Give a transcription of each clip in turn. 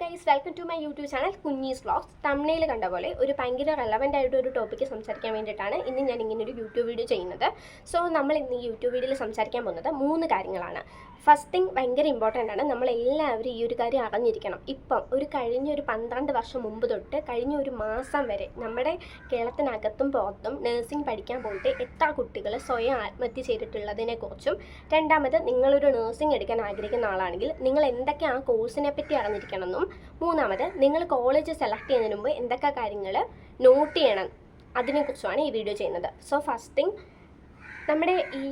Guys welcome to my YouTube channel Kunjees vlogs തമിഴിൽ കണ്ട പോലെ ഒരു ഭയങ്കര റെലവന്റ് ആയിട്ട് ഒരു ടോപ്പിക്ക് സംസാരിക്കാൻ വേണ്ടിയിട്ടാണ് ഇന്ന് ഞാൻ ഇങ്ങനെ ഒരു യൂട്യൂബ് വീഡിയോ ചെയ്യുന്നത്. സോ നമ്മൾ ഇന്ന് യൂട്യൂബ് വീഡിയോയിൽ സംസാരിക്കാൻ പോകുന്നത് മൂന്ന് കാര്യങ്ങളാണ്. ഫസ്റ്റ് തിങ് ഭയങ്കര ഇമ്പോർട്ടന്റ് ആണ് നമ്മൾ എല്ലാവരും ഈ ഒരു കാര്യം അറിഞ്ഞിരിക്കണം. ഇപ്പം ഒരു കഴിഞ്ഞ ഒരു പന്ത്രണ്ട് വർഷം മുമ്പ് തൊട്ട് കഴിഞ്ഞ ഒരു മാസം വരെ നമ്മുടെ കേരളത്തിനകത്തും പുറത്തും നേഴ്സിംഗ് പഠിക്കാൻ പോയിട്ട് എത്ര കുട്ടികൾ സ്വയം ആത്മഹത്യ ചെയ്തിട്ടുള്ളതിനെക്കുറിച്ചും രണ്ടാമത് നിങ്ങളൊരു നേഴ്സിംഗ് എടുക്കാൻ ആഗ്രഹിക്കുന്ന ആളാണെങ്കിൽ നിങ്ങൾ എന്തൊക്കെ ആ കോഴ്സിനെ പറ്റി അറിഞ്ഞിരിക്കണമെന്നും മൂന്നാമത് നിങ്ങൾ കോളേജ് സെലക്ട് ചെയ്യുന്നതിന് മുമ്പ് എന്തൊക്കെ കാര്യങ്ങൾ നോട്ട് ചെയ്യണം. അതിനെക്കുറിച്ചുമാണ് ഈ വീഡിയോ ചെയ്യുന്നത്. സോ ഫസ്റ്റ് തിങ് നമ്മുടെ ഈ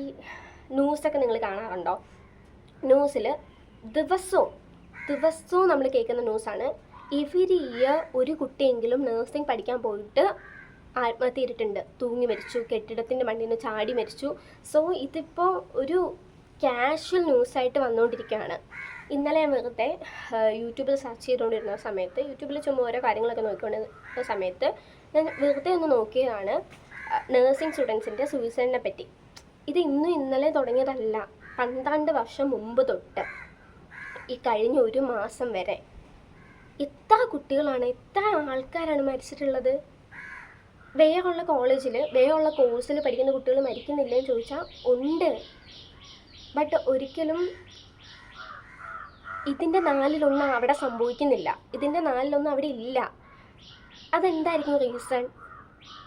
ന്യൂസൊക്കെ നിങ്ങൾ കാണാറുണ്ടോ? ന്യൂസിൽ ദിവസവും ദിവസവും നമ്മൾ കേൾക്കുന്ന ന്യൂസാണ് എവരി ഇയർ ഒരു കുട്ടിയെങ്കിലും നേഴ്സിംഗ് പഠിക്കാൻ പോയിട്ട് ആത്മഹത്യ ചെയ്തിട്ടുണ്ട്. തൂങ്ങി മരിച്ചു കെട്ടിടത്തിന്റെ മണ്ണിൽ നിന്ന് ചാടി മരിച്ചു. സോ ഇതിപ്പോൾ ഒരു കാഷ്വൽ ന്യൂസായിട്ട് വന്നുകൊണ്ടിരിക്കുകയാണ്. ഇന്നലെ ഞാൻ വെറുതെ യൂട്യൂബിൽ സെർച്ച് ചെയ്തുകൊണ്ടിരുന്ന സമയത്ത് യൂട്യൂബിൽ ചുമ്മാ ഓരോ കാര്യങ്ങളൊക്കെ നോക്കിക്കൊണ്ടിരുന്ന സമയത്ത് ഞാൻ വെറുതെ ഒന്ന് നോക്കിയതാണ് നേഴ്സിംഗ് സ്റ്റുഡൻസിന്റെ സൂയിസൈഡിനെ പറ്റി. ഇത് ഇന്നും ഇന്നലെ തുടങ്ങിയതല്ല പന്ത്രണ്ട് വർഷം മുമ്പ് തൊട്ട് ഈ കഴിഞ്ഞ ഒരു മാസം വരെ. എത്ര കുട്ടികളാണ് എത്ര ആൾക്കാരാണ് മരിച്ചിട്ടുള്ളത്. വേറെയുള്ള കോളേജിൽ വേറെയുള്ള കോഴ്സിൽ പഠിക്കുന്ന കുട്ടികൾ മരിക്കുന്നില്ലെന്ന് ചോദിച്ചാൽ ഉണ്ട്. ബട്ട് ഒരിക്കലും ഇതിന്റെ നാലിലൊന്നും അവിടെ സംഭവിക്കുന്നില്ല. ഇതിന്റെ നാലിലൊന്നും അവിടെ ഇല്ല. അതെന്തായിരിക്കും റീസൺ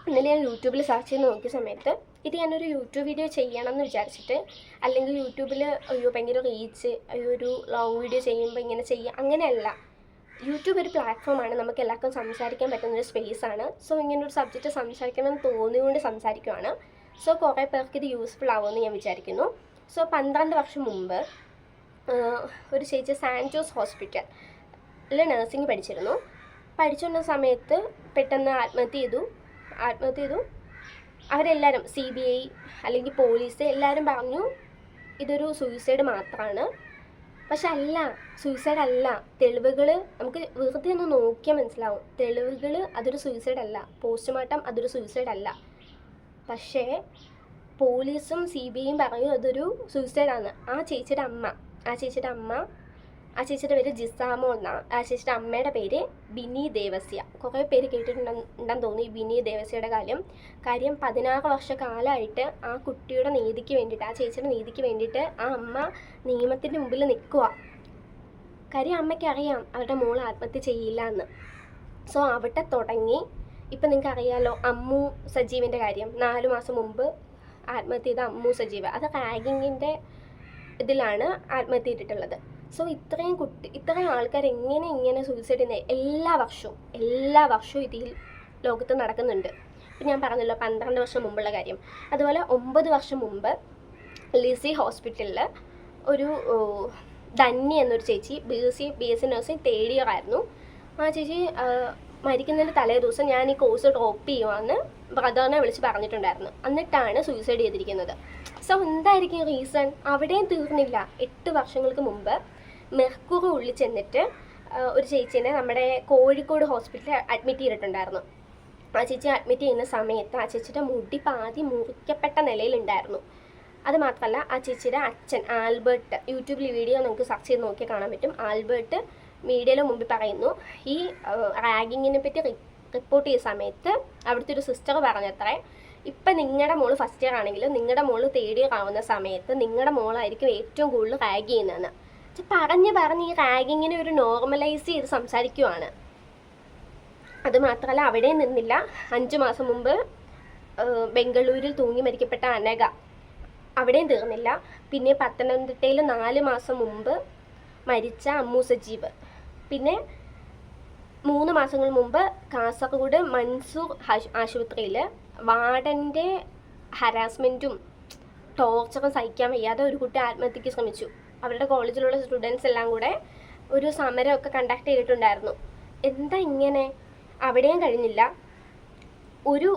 ഇന്നലെ ഞാൻ യൂട്യൂബിൽ സെർച്ച് ചെയ്ത് നോക്കിയ സമയത്ത് ഇത് ഞാനൊരു യൂട്യൂബ് വീഡിയോ ചെയ്യണം എന്ന് വിചാരിച്ചിട്ട് അല്ലെങ്കിൽ യൂട്യൂബിൽ അയ്യോ ഭയങ്കര റീച്ച് അയ്യോ ഒരു ലോങ് വീഡിയോ ചെയ്യുമ്പോൾ ഇങ്ങനെ ചെയ്യുക അങ്ങനെയല്ല. യൂട്യൂബ് ഒരു പ്ലാറ്റ്ഫോമാണ് നമുക്ക് എല്ലാവർക്കും സംസാരിക്കാൻ പറ്റുന്ന ഒരു സ്പേസ് ആണ്. സോ ഇങ്ങനെ ഒരു സബ്ജക്റ്റ് സംസാരിക്കണമെന്ന് തോന്നിയുകൊണ്ട് സംസാരിക്കുവാണ്. സോ കുറേ പേർക്ക് ഇത് യൂസ്ഫുൾ ആവുമെന്ന് ഞാൻ വിചാരിക്കുന്നു. സോ പന്ത്രണ്ട് വർഷം മുമ്പ് ഒരു ചേച്ചി സാൻ ജോസ് ഹോസ്പിറ്റലിൽ നഴ്സിംഗ് പഠിച്ചിരുന്നു. പഠിച്ചുകൊണ്ട സമയത്ത് പെട്ടെന്ന് ആത്മഹത്യ ചെയ്തു. ആത്മഹത്യ ചെയ്തു. അവരെല്ലാവരും സി ബി ഐ അല്ലെങ്കിൽ പോലീസ് എല്ലാവരും പറഞ്ഞു ഇതൊരു സൂയിസൈഡ് മാത്രമാണ് പക്ഷെ അല്ല സൂയിസൈഡ് അല്ല. തെളിവുകൾ നമുക്ക് വെറുതെ ഒന്ന് നോക്കിയാൽ മനസ്സിലാവും. തെളിവുകൾ അതൊരു സൂയിസൈഡ് അല്ല. പോസ്റ്റ്മോർട്ടം അതൊരു സൂയിസൈഡ് അല്ല. പക്ഷേ പോലീസും സി ബി ഐയും പറഞ്ഞു അതൊരു സൂയിസൈഡാണ് ആ ചേച്ചിയുടെ അമ്മ ആ ചേച്ചിയുടെ അമ്മ ആ ചേച്ചിയുടെ പേര് ജിസാമോ എന്നാണ് ആ ചേച്ചിയുടെ അമ്മയുടെ പേര് ബിനി ദേവസ്യ. കുറേ പേര് കേട്ടിട്ടുണ്ടെന്ന് തോന്നി ബിനി ദേവസ്യയുടെ കാര്യം. കാര്യം പതിനാറ് വർഷക്കാലമായിട്ട് ആ കുട്ടിയുടെ നീതിക്ക് വേണ്ടിയിട്ട് ആ ചേച്ചിയുടെ നീതിക്ക് വേണ്ടിയിട്ട് ആ അമ്മ നിയമത്തിന്റെ മുമ്പിൽ നിൽക്കുക കാര്യം അമ്മയ്ക്ക് അറിയാം അവരുടെ മോൾ ആത്മഹത്യ ചെയ്യില്ല എന്ന്. സോ അവിടെ തുടങ്ങി. ഇപ്പം നിങ്ങൾക്ക് അറിയാലോ അമ്മു സജീവിന്റെ കാര്യം. നാല് മാസം മുമ്പ് ആത്മഹത്യ ചെയ്ത അമ്മു സജീവ്. അത് റാഗിങ്ങിന്റെ ഇതിലാണ് ആത്മഹത്യ ചെയ്തിട്ടുള്ളത്. സോ ഇത്രയും കുട്ടി ഇത്രയും ആൾക്കാർ എങ്ങനെ ഇങ്ങനെ സൂയിസൈഡ് ചെയ്യുന്ന? എല്ലാ വർഷവും എല്ലാ വർഷവും ഇതിൽ ലോകത്ത് നടക്കുന്നുണ്ട്. ഇപ്പം ഞാൻ പറഞ്ഞല്ലോ പന്ത്രണ്ട് വർഷം മുമ്പുള്ള കാര്യം. അതുപോലെ ഒമ്പത് വർഷം മുമ്പ് ലിസി ഹോസ്പിറ്റലിൽ ഒരു ധന്യ എന്നൊരു ചേച്ചി B S C B S C nursing third year ആയിരുന്നു. ആ ചേച്ചി മരിക്കുന്നതിന്റെ തലേ ദിവസം ഞാൻ ഈ കോഴ്സ് ഡ്രോപ്പ് ചെയ്യുവാന്ന് ബ്രദറിനെ വിളിച്ച് പറഞ്ഞിട്ടുണ്ടായിരുന്നു. എന്നിട്ടാണ് സൂയിസൈഡ് ചെയ്തിരിക്കുന്നത്. സോ എന്തായിരിക്കും റീസൺ അവിടെയും തീർന്നില്ല. എട്ട് വർഷങ്ങൾക്ക് മുമ്പ് മെർക്കുറി ഉള്ളിൽ ചെന്നിട്ട് ഒരു ചേച്ചീനെ നമ്മുടെ കോഴിക്കോട് ഹോസ്പിറ്റലിൽ അഡ്മിറ്റ് ചെയ്തിട്ടുണ്ടായിരുന്നു. ആ ചേച്ചി അഡ്മിറ്റ് ചെയ്യുന്ന സമയത്ത് ആ ചേച്ചിയുടെ മുടി പാതി മുറിക്കപ്പെട്ട നിലയിലുണ്ടായിരുന്നു. അത് മാത്രമല്ല ആ ചേച്ചിയുടെ അച്ഛൻ ആൽബർട്ട് യൂട്യൂബിൽ വീഡിയോ നമുക്ക് സെർച്ച് ചെയ്ത് നോക്കിയാൽ കാണാൻ പറ്റും. ആൽബർട്ട് മീഡിയയിലെ മുമ്പിൽ പറയുന്നു ഈ റാഗിങ്ങിനെ പറ്റി റിപ്പോർട്ട് ചെയ്ത സമയത്ത് അവിടുത്തെ ഒരു സിസ്റ്റർ പറഞ്ഞത്രേ ഇപ്പം നിങ്ങളുടെ മോൾ ഫസ്റ്റ് ഇയർ ആണെങ്കിലും നിങ്ങളുടെ മോൾ തേർഡ് ഇയർ ആവുന്ന സമയത്ത് നിങ്ങളുടെ മോളായിരിക്കും ഏറ്റവും കൂടുതൽ റാഗ് ചെയ്യുന്നതെന്ന്. പറഞ്ഞ് പറഞ്ഞ് ഈ റാഗിങ്ങിനെ ഒരു നോർമലൈസ് ചെയ്ത് സംസാരിക്കുവാണ്. അത് മാത്രമല്ല അവിടെ നിന്നില്ല. അഞ്ച് മാസം മുമ്പ് ബംഗളൂരിൽ തൂങ്ങി മരിക്കപ്പെട്ട അനഘ അവിടെയും തീർന്നില്ല. പിന്നെ പത്തനംതിട്ടയിൽ നാല് മാസം മുമ്പ് മരിച്ച അമ്മു സജീവ് പിന്നെ മൂന്ന് മാസങ്ങൾ മുമ്പ് കാസർഗോഡ് മൻസൂർ ആശു- ആശുപത്രിയിൽ വാർഡന്റെ ഹരാസ്മെന്റും ടോർച്ചറും സഹിക്കാൻ വയ്യാതെ ഒരു കുട്ടി ആത്മഹത്യക്ക് ശ്രമിച്ചു. അവരുടെ കോളേജിലുള്ള സ്റ്റുഡൻസ് എല്ലാം കൂടെ ഒരു സമരമൊക്കെ കണ്ടക്ട് ചെയ്തിട്ടുണ്ടായിരുന്നു. എന്താ ഇങ്ങനെ? അവിടെയും കഴിഞ്ഞില്ല. ഒരു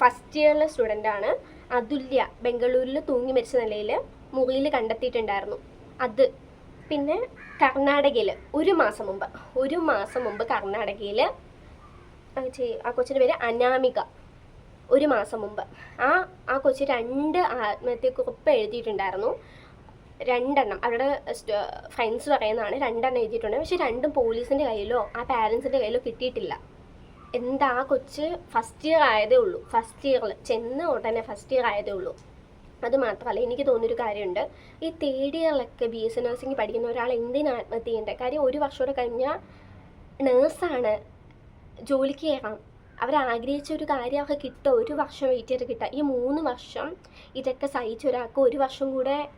ഫസ്റ്റ് ഇയറിലെ സ്റ്റുഡന്റാണ് അതുല്യ ബംഗളൂരിൽ തൂങ്ങി മരിച്ച നിലയിൽ മുറിയിൽ കണ്ടെത്തിയിട്ടുണ്ടായിരുന്നു. അത് പിന്നെ കർണാടകയിൽ ഒരു മാസം മുമ്പ് ഒരു മാസം മുമ്പ് കർണാടകയിൽ ആ കൊച്ചിന്റെ പേര് അനാമിക. ഒരു മാസം മുമ്പ്. ആ ആ കൊച്ചി രണ്ട് ആത്മഹത്യക്കുറിപ്പ് എഴുതിയിട്ടുണ്ടായിരുന്നു. രണ്ടെണ്ണം. അവരുടെ ഫ്രണ്ട്സ് പറയുന്നതാണ് രണ്ടെണ്ണം എഴുതിയിട്ടുണ്ട്. പക്ഷെ രണ്ടും പോലീസിന്റെ കയ്യിലോ ആ പാരൻസിന്റെ കയ്യിലോ കിട്ടിയിട്ടില്ല. എന്താ ആ കൊച്ച് ഫസ്റ്റ് ഇയർ ആയതേ ഉള്ളൂ. ഫസ്റ്റ് ഇയറിൽ ചെന്ന ഉടനെ ഫസ്റ്റ് ഇയർ ആയതേ ഉള്ളൂ. അത് മാത്രമല്ല എനിക്ക് തോന്നിയൊരു കാര്യമുണ്ട്. ഈ തേർഡ് ഇയറിലൊക്കെ ബി എസ് സി നഴ്സിംഗ് പഠിക്കുന്ന ഒരാൾ എന്തിനാ ആത്മഹത്യ ചെയ്യേണ്ടത് കാര്യം ഒരു വർഷം കൂടെ കഴിഞ്ഞാൽ നേഴ്സാണ് ജോലിക്ക് കയറാം അവർ ആഗ്രഹിച്ച ഒരു കാര്യം അവർക്ക് കിട്ടുക ഒരു വർഷം വെയിറ്റ് ചെയ്ത് കിട്ടുക ഈ മൂന്ന് വർഷം ഇതൊക്കെ സഹിച്ച ഒരാൾക്ക് ഒരു വർഷം കൂടെ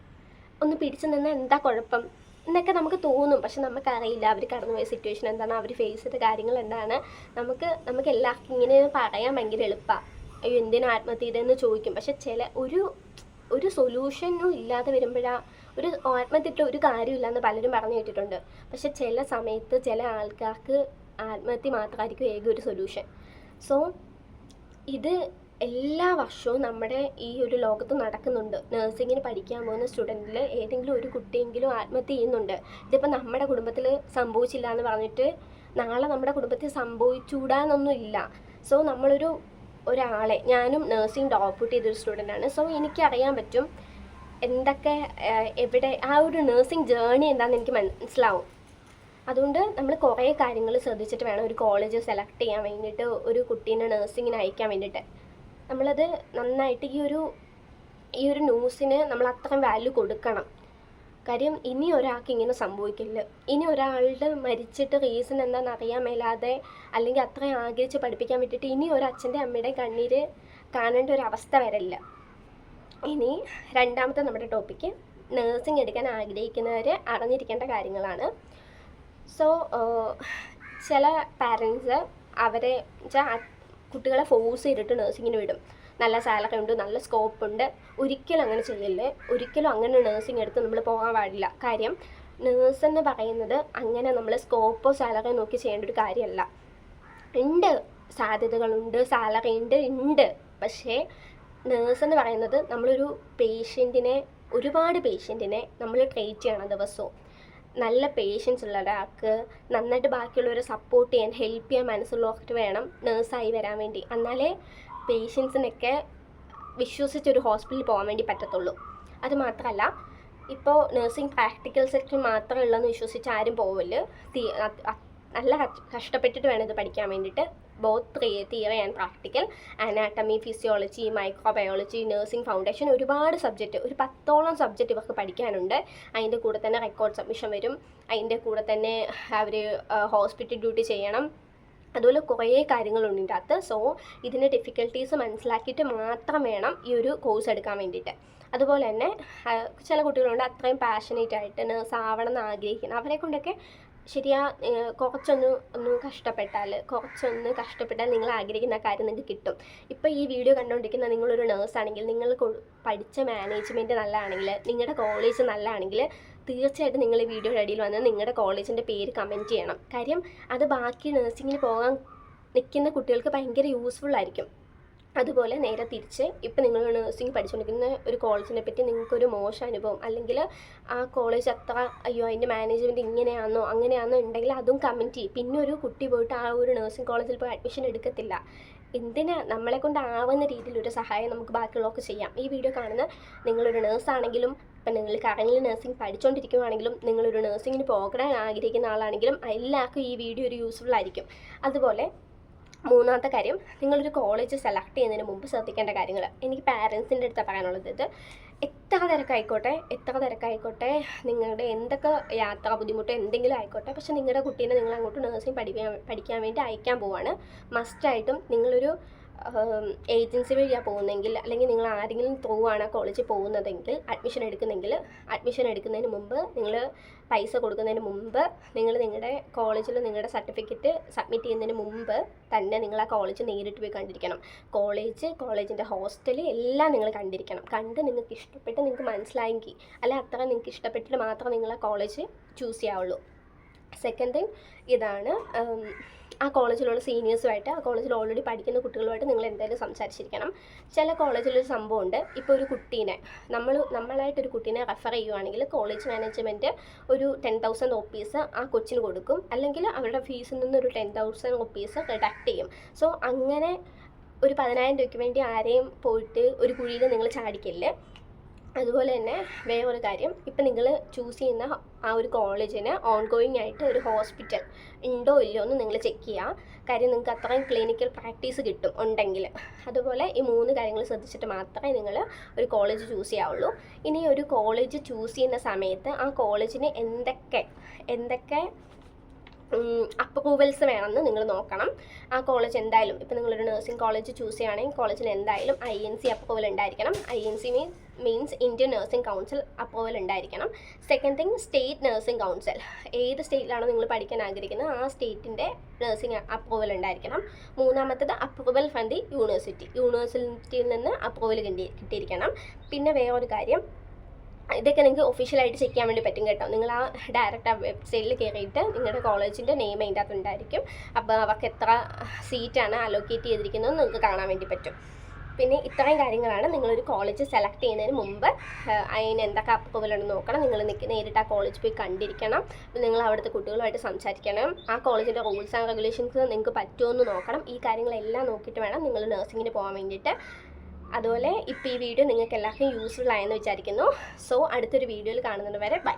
ഒന്ന് പിടിച്ചു നിന്നാൽ എന്താ കുഴപ്പം? എന്നൊക്കെ നമുക്ക് തോന്നും. പക്ഷെ നമുക്കറിയില്ല. അവർ കടന്നുപോയ സിറ്റുവേഷൻ എന്താണ്? അവർ ഫേസ് ചെയ്ത കാര്യങ്ങൾ എന്താണ്? നമുക്ക് നമുക്ക് എല്ലാവർക്കും ഇങ്ങനെ പറയാൻ ഭയങ്കര എളുപ്പമാണ് അയ്യോ എന്തിനാ ആത്മഹത്യ ചെയ്തതെന്ന് ചോദിക്കും. പക്ഷെ ചില ഒരു ഒരു സൊല്യൂഷനും ഇല്ലാതെ വരുമ്പോഴാണ് ഒരു ആത്മഹത്യ ഒരു കാര്യമില്ല എന്ന് പലരും പറഞ്ഞു കേട്ടിട്ടുണ്ട്. പക്ഷെ ചില സമയത്ത് ചില ആൾക്കാർക്ക് ആത്മഹത്യ മാത്രമായിരിക്കും ഏക ഒരു സൊല്യൂഷൻ സോ ഇത് എല്ലാ വർഷവും നമ്മുടെ ഈ ഒരു ലോകത്ത് നടക്കുന്നുണ്ട്. നഴ്സിങ്ങിന് പഠിക്കാൻ പോകുന്ന സ്റ്റുഡന്റിൽ ഏതെങ്കിലും ഒരു കുട്ടിയെങ്കിലും ആത്മഹത്യ ചെയ്യുന്നുണ്ട്. ഇതിപ്പോൾ നമ്മുടെ കുടുംബത്തിൽ സംഭവിച്ചില്ല എന്ന് പറഞ്ഞിട്ട് നാളെ നമ്മുടെ കുടുംബത്തിൽ സംഭവിച്ചൂടാന്നൊന്നും ഇല്ല സോ നമ്മളൊരു ഒരാളെ ഞാനും നഴ്സിംഗ് ഔട്ട് ചെയ്തൊരു സ്റ്റുഡന്റാണ് സോ എനിക്കറിയാൻ പറ്റും എന്തൊക്കെ എവിടെ ആ ഒരു നഴ്സിംഗ് ജേണി എന്താണെന്ന് എനിക്ക് മനസ്സിലാവും. അതുകൊണ്ട് നമ്മൾ കുറേ കാര്യങ്ങൾ ശ്രദ്ധിച്ചിട്ട് വേണം ഒരു കോളേജ് സെലക്ട് ചെയ്യാൻ വേണ്ടിയിട്ട് ഒരു കുട്ടീനെ നഴ്സിങ്ങിന് അയക്കാൻ വേണ്ടിയിട്ട്. നമ്മളത് നന്നായിട്ട് ഈ ഒരു ഈ ഒരു ന്യൂസിന് നമ്മൾ അത്രയും വാല്യൂ കൊടുക്കണം. കാര്യം ഇനി ഒരാൾക്ക് ഇങ്ങനെ സംഭവിക്കില്ല. ഇനി ഒരാളുടെ മരിച്ചിട്ട് റീസൺ എന്താണെന്ന് അറിയാൻ മേലാതെ അല്ലെങ്കിൽ അത്രയും ആഗ്രഹിച്ച് പഠിപ്പിക്കാൻ വിട്ടിട്ട് ഇനി ഒരു അച്ഛന്റെ അമ്മയുടെ കണ്ണീര് കാണേണ്ട ഒരു അവസ്ഥ വരില്ല. ഇനി രണ്ടാമത്തെ നമ്മുടെ ടോപ്പിക്ക് നേഴ്സിംഗ് എടുക്കാൻ ആഗ്രഹിക്കുന്നവരെ അറിഞ്ഞിരിക്കേണ്ട കാര്യങ്ങളാണ്. സോ ചില പാരൻസ് അവരെ വെച്ചാൽ കുട്ടികളെ ഫോഴ്സ് ചെയ്തിട്ട് നേഴ്സിങ്ങിന് വിടും. നല്ല സാലറി ഉണ്ട് നല്ല സ്കോപ്പ് ഉണ്ട്. ഒരിക്കലും അങ്ങനെ ചെയ്യില്ലേ? ഒരിക്കലും അങ്ങനെ നഴ്സിംഗ് എടുത്ത് നമ്മൾ പോകാൻ പാടില്ല. കാര്യം നേഴ്സ് എന്ന് പറയുന്നത് അങ്ങനെ നമ്മൾ സ്കോപ്പോ സാലറി നോക്കി ചെയ്യേണ്ട ഒരു കാര്യമല്ല ഉണ്ട് സാധ്യതകളുണ്ട് സാലറി ഉണ്ട് ഉണ്ട്. പക്ഷേ നേഴ്സ് എന്ന് പറയുന്നത് നമ്മളൊരു പേഷ്യന്റിനെ ഒരുപാട് പേഷ്യന്റിനെ നമ്മൾ ട്രീറ്റ് ചെയ്യണം ദിവസവും. നല്ല പേഷ്യൻസ് ഉള്ള ഒരാൾക്ക് നന്നായിട്ട് ബാക്കിയുള്ളവരെ സപ്പോർട്ട് ചെയ്യാൻ ഹെൽപ്പ് ചെയ്യാൻ മനസ്സുള്ളവർക്ക് വേണം നേഴ്സായി വരാൻ വേണ്ടി. എന്നാലേ പേഷ്യൻസിനൊക്കെ വിശ്വസിച്ചൊരു ഹോസ്പിറ്റലിൽ പോകാൻ വേണ്ടി പറ്റത്തുള്ളൂ. അത് മാത്രമല്ല ഇപ്പോൾ നഴ്സിംഗ് പ്രാക്ടിക്കൽ സെക്ഷൻ മാത്രമേ ഉള്ളെന്ന് വിശ്വസിച്ച് ആരും പോവൽ നല്ല കഷ്ടപ്പെട്ടിട്ട് വേണം ഇത് പഠിക്കാൻ വേണ്ടിയിട്ട്. Both three theory and practical anatomy physiology microbiology nursing foundation ഒരുപാട് സബ്ജക്റ്റ് ഒരു പത്തോളം സബ്ജക്റ്റ് ഇവർക്ക് പഠിക്കാനുണ്ട്. അതിന്റെ കൂടെ തന്നെ റെക്കോർഡ് സബ്മിഷൻ വരും. അതിന്റെ കൂടെ തന്നെ അവർ ഹോസ്പിറ്റൽ ഡ്യൂട്ടി ചെയ്യണം. അതുപോലെ കുറേ കാര്യങ്ങളുണ്ട് ഇതിന്റെ അകത്ത് സോ ഇതിന്റെ ഡിഫിക്കൽട്ടീസ് മനസ്സിലാക്കിയിട്ട് മാത്രം വേണം ഈ ഒരു കോഴ്സ് എടുക്കാൻ വേണ്ടിയിട്ട്. അതുപോലെ തന്നെ ചില കുട്ടികളുണ്ട് അത്രയും പാഷനേറ്റ് ആയിട്ട് നേഴ്സ് ആവണം എന്ന് ആഗ്രഹിക്കുന്നത് അവരെ കൊണ്ടൊക്കെ ശരിയാ കുറച്ചൊന്ന് ഒന്ന് കഷ്ടപ്പെട്ടാൽ കുറച്ചൊന്ന് കഷ്ടപ്പെട്ടാൽ നിങ്ങൾ ആഗ്രഹിക്കുന്ന കാര്യം നിങ്ങൾക്ക് കിട്ടും. ഇപ്പോൾ ഈ വീഡിയോ കണ്ടുകൊണ്ടിരിക്കുന്ന നിങ്ങളൊരു നേഴ്സാണെങ്കിൽ നിങ്ങൾ പഠിച്ച മാനേജ്മെന്റ് നല്ലതാണെങ്കിൽ നിങ്ങളുടെ കോളേജ് നല്ലതാണെങ്കിൽ തീർച്ചയായിട്ടും നിങ്ങൾ ഈ വീഡിയോയുടെ അടിയിൽ വന്ന് നിങ്ങളുടെ കോളേജിന്റെ പേര് കമന്റ് ചെയ്യണം. കാര്യം അത് ബാക്കി നേഴ്സിങ്ങിന് പോകാൻ നിൽക്കുന്ന കുട്ടികൾക്ക് ഭയങ്കര യൂസ്ഫുൾ ആയിരിക്കും. അതുപോലെ നേരെ തിരിച്ച് ഇപ്പം നിങ്ങൾ നഴ്സിംഗ് പഠിച്ചുകൊണ്ടിരിക്കുന്ന ഒരു കോളേജിനെ പറ്റി നിങ്ങൾക്കൊരു മോശം അനുഭവം അല്ലെങ്കിൽ ആ കോളേജ് അത്ര അയ്യോ അതിന്റെ മാനേജ്മെന്റ് ഇങ്ങനെയാണോ അങ്ങനെയാണോ ഉണ്ടെങ്കിൽ അതും കമന്റ് ചെയ്യും. പിന്നെ ഒരു കുട്ടി പോയിട്ട് ആ ഒരു നഴ്സിംഗ് കോളേജിൽ പോയി അഡ്മിഷൻ എടുക്കത്തില്ല. എന്തിനാ നമ്മളെ കൊണ്ടാവുന്ന രീതിയിൽ ഒരു സഹായം നമുക്ക് ബാക്കിയുള്ളവർക്ക് ചെയ്യാം. ഈ വീഡിയോ കാണുന്ന നിങ്ങളൊരു നേഴ്സാണെങ്കിലും ഇപ്പം നിങ്ങൾ കറങ്ങിൽ നഴ്സിംഗ് പഠിച്ചുകൊണ്ടിരിക്കുകയാണെങ്കിലും നിങ്ങളൊരു നഴ്സിങ്ങിന് പോകാൻ ആഗ്രഹിക്കുന്ന ആളാണെങ്കിലും എല്ലാവർക്കും ഈ വീഡിയോ ഒരു യൂസ്ഫുൾ ആയിരിക്കും. അതുപോലെ മൂന്നാമത്തെ കാര്യം നിങ്ങളൊരു കോളേജ് സെലക്ട് ചെയ്യുന്നതിന് മുമ്പ് ശ്രദ്ധിക്കേണ്ട കാര്യങ്ങൾ. എനിക്ക് പാരൻസിന്റെ അടുത്ത് പറയാനുള്ളത് ഇത്. എത്ര തിരക്കായിക്കോട്ടെ എത്ര തിരക്കായിക്കോട്ടെ നിങ്ങളുടെ എന്തൊക്കെ യാത്ര ബുദ്ധിമുട്ടോ എന്തെങ്കിലും ആയിക്കോട്ടെ പക്ഷേ നിങ്ങളുടെ കുട്ടീനെ നിങ്ങൾ അങ്ങോട്ട് നഴ്സിംഗ് പഠിക്കാൻ പഠിക്കാൻ വേണ്ടി അയക്കാൻ പോവാണ്. മസ്റ്റായിട്ടും നിങ്ങളൊരു ഏജൻസി വഴിയാണ് പോകുന്നതെങ്കിൽ അല്ലെങ്കിൽ നിങ്ങൾ ആരെങ്കിലും ത്രൂ ആണ് കോളേജിൽ പോകുന്നതെങ്കിൽ അഡ്മിഷൻ എടുക്കുന്നെങ്കിൽ അഡ്മിഷൻ എടുക്കുന്നതിന് മുമ്പ് നിങ്ങൾ പൈസ കൊടുക്കുന്നതിന് മുമ്പ് നിങ്ങൾ നിങ്ങളുടെ കോളേജിൽ നിങ്ങളുടെ സർട്ടിഫിക്കറ്റ് സബ്മിറ്റ് ചെയ്യുന്നതിന് മുമ്പ് തന്നെ നിങ്ങൾ ആ കോളേജ് നേരിട്ട് പോയി കണ്ടിരിക്കണം. കോളേജ് കോളേജിന്റെ ഹോസ്റ്റൽ എല്ലാം നിങ്ങൾ കണ്ടിരിക്കണം. കണ്ട് നിങ്ങൾക്ക് ഇഷ്ടപ്പെട്ട് നിങ്ങൾക്ക് മനസ്സിലായെങ്കിൽ അല്ല അത്ര നിങ്ങൾക്ക് ഇഷ്ടപ്പെട്ടിട്ട് മാത്രം നിങ്ങൾ ആ കോളേജ് ചൂസ് ചെയ്യാവുള്ളൂ. സെക്കൻഡ് തിങ് ഇതാണ് ആ കോളേജിലുള്ള സീനിയേഴ്സുമായിട്ട് ആ കോളേജിൽ ഓൾറെഡി പഠിക്കുന്ന കുട്ടികളുമായിട്ട് നിങ്ങൾ എന്തായാലും സംസാരിച്ചിരിക്കണം. ചില കോളേജിലൊരു സംഭവമുണ്ട്. ഇപ്പോൾ ഒരു കുട്ടീനെ നമ്മൾ നമ്മളായിട്ടൊരു കുട്ടീനെ റെഫർ ചെയ്യുവാണെങ്കിൽ കോളേജ് മാനേജ്മെന്റ് ഒരു ടെൻ തൗസൻഡ് റുപ്പീസ് ആ കൊച്ചിന് കൊടുക്കും. അല്ലെങ്കിൽ അവരുടെ ഫീസിൽ നിന്ന് ഒരു ടെൻ തൗസൻഡ് റുപ്പീസ് റിഡക്ട് ചെയ്യും. സോ അങ്ങനെ ഒരു പതിനായിരം രൂപയ്ക്ക് വേണ്ടി ആരെയും പോയിട്ട് ഒരു കുഴിയിൽ നിങ്ങൾ ചാടിക്കല്ലേ. അതുപോലെ തന്നെ വേറൊരു കാര്യം ഇപ്പം നിങ്ങൾ ചൂസ് ചെയ്യുന്ന ആ ഒരു കോളേജിന് ഓൺ ഗോയിങ് ആയിട്ട് ഒരു ഹോസ്പിറ്റൽ ഉണ്ടോ ഇല്ലയോ എന്ന് നിങ്ങൾ ചെക്ക് ചെയ്യുക കാര്യം നിങ്ങൾക്ക് അത്രയും ക്ലിനിക്കൽ പ്രാക്ടീസ് കിട്ടും ഉണ്ടെങ്കിൽ അതുപോലെ ഈ മൂന്ന് കാര്യങ്ങൾ ശ്രദ്ധിച്ചിട്ട് മാത്രമേ നിങ്ങൾ ഒരു കോളേജ് ചൂസ് ചെയ്യാവുള്ളൂ. ഇനി ഒരു കോളേജ് ചൂസ് ചെയ്യുന്ന സമയത്ത് ആ കോളേജിന് എന്തൊക്കെ എന്തൊക്കെ അപ്രൂവൽസ് വേണമെന്ന് നിങ്ങൾ നോക്കണം. ആ കോളേജ് എന്തായാലും ഇപ്പോൾ നിങ്ങളൊരു നഴ്സിംഗ് കോളേജ് ചൂസ് ചെയ്യുകയാണെങ്കിൽ കോളേജിന് എന്തായാലും ഐ എൻ സി അപ്രൂവൽ ഉണ്ടായിരിക്കണം. I N C means means Indian nursing council approval ഉണ്ടായിരിക്കണം second thing state nursing council ഏത് സ്റ്റേറ്റിലാണോ നിങ്ങൾ പഠിക്കാൻ ആഗ്രഹിക്കുന്നത്? ആ സ്റ്റേറ്റിന്റെ നഴ്സിംഗ് അപ്രൂവൽ ഉണ്ടായിരിക്കണം മൂന്നാമത്തത് അപ്രൂവൽ ഫ്രം ദി യൂണിവേഴ്സിറ്റി യൂണിവേഴ്സിറ്റിയിൽ നിന്ന് അപ്രൂവൽ കിട്ടി കിട്ടിയിരിക്കണം. പിന്നെ വേറൊരു കാര്യം ഇതൊക്കെ നിങ്ങൾക്ക് ഒഫീഷ്യലായിട്ട് ചെക്ക് ചെയ്യാൻ വേണ്ടി പറ്റും കേട്ടോ. നിങ്ങൾ ആ ഡയറക്റ്റ് ആ വെബ്സൈറ്റിൽ കയറിയിട്ട് നിങ്ങളുടെ കോളേജിന്റെ നെയിം അതിന്റെ അകത്തുണ്ടായിരിക്കും അപ്പോൾ അവർക്ക് എത്ര സീറ്റാണ് അലോക്കേറ്റ് ചെയ്തിരിക്കുന്നത് നിങ്ങൾക്ക് കാണാൻ വേണ്ടി പറ്റും. പിന്നെ ഇത്രയും കാര്യങ്ങളാണ് നിങ്ങളൊരു കോളേജ് സെലക്ട് ചെയ്യുന്നതിന് മുമ്പ് അതിന് എന്തൊക്കെ അപ്രൂവൽ നോക്കണം. നിങ്ങൾ നേരിട്ട് ആ കോളേജ് പോയി കണ്ടിരിക്കണം. നിങ്ങൾ അവിടുത്തെ കുട്ടികളുമായിട്ട് സംസാരിക്കണം. ആ കോളേജിന്റെ റൂൾസ് ആൻഡ് റെഗുലേഷൻസ് നിങ്ങൾക്ക് പറ്റുമോ എന്ന് നോക്കണം. ഈ കാര്യങ്ങളെല്ലാം നോക്കിയിട്ട് വേണം നിങ്ങൾ നഴ്സിങ്ങിന് പോകാൻ വേണ്ടിയിട്ട്. അതുപോലെ ഇപ്പോൾ ഈ വീഡിയോ നിങ്ങൾക്ക് എല്ലാവർക്കും യൂസ്ഫുൾ ആയെന്ന് വിചാരിക്കുന്നു. സോ അടുത്തൊരു വീഡിയോയിൽ കാണുന്നത് വരെ ബൈ